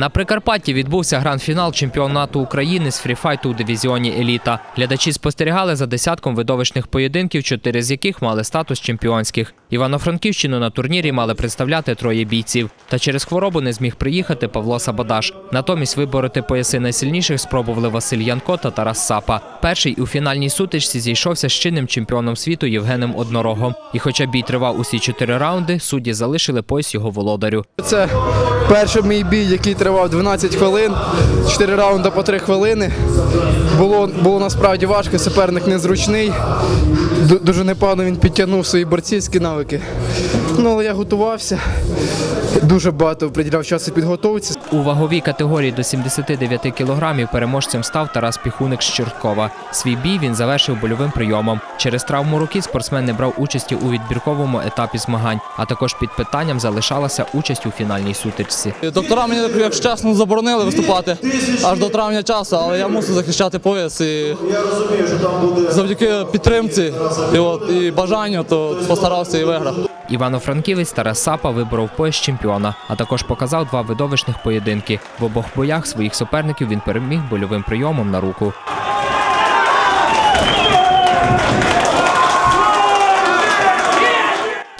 На Прикарпатті відбувся гранд-фінал чемпіонату України з фріфайту у дивізіоні Еліта. Глядачі спостерігали за десятком видовищних поєдинків, чотири з яких мали статус чемпіонських. Івано-Франківщину на турнірі мали представляти троє бійців. Та через хворобу не зміг приїхати Павло Сабадаш. Натомість вибороти пояси найсильніших спробували Василь Янко та Тарас Сапа. Перший у фінальній сутичці зійшовся з чинним чемпіоном світу Євгеном Однорогом. І хоча бій тривав усі чотири раунди, судді залишили пояс його володарю. Це перший мій бій, який тривав 12 хвилин, 4 раунди по 3 хвилини. Було, було насправді важко, суперник незручний. Дуже непогано він підтягнув свої борцівські навики. Ну, але я готувався. Дуже багато приділяв часу підготовці. У ваговій категорії до 79 кілограмів переможцем став Тарас Піхуник з Чорткова. Свій бій він завершив больовим прийомом. Через травму руки спортсмен не брав участі у відбірковому етапі змагань, а також під питанням залишалася участь у фінальній сутичці. Доктора мені, якщо чесно, заборонили виступати аж до травня часу, але я мусив захищати пояс і завдяки підтримці і, от, і бажанню, то постарався і виграв. Івано-Франківець Тарас Сапа виборов пояс чемпіона, а також показав два видовищних поєдинки. В обох боях своїх суперників він переміг больовим прийомом на руку.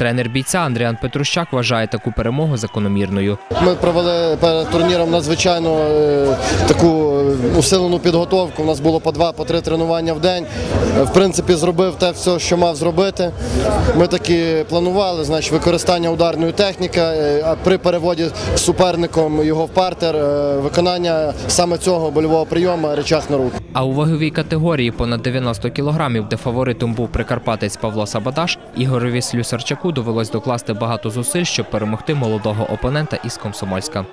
Тренер бійця Андріан Петрущак вважає таку перемогу закономірною. Ми провели перед турніром надзвичайно е, таку е, усилену підготовку. У нас було по два, по три тренування в день. Е, В принципі, зробив те все, що мав зробити. Ми таки планували, значить, використання ударної техніки, а при переводі з суперником його в партер, виконання саме цього больового прийому речах на руку. А у ваговій категорії понад 90 кілограмів, де фаворитом був прикарпатець Павло Сабадаш, Ігорові Слюсарчаку довелось докласти багато зусиль, щоб перемогти молодого опонента із Комсомольська.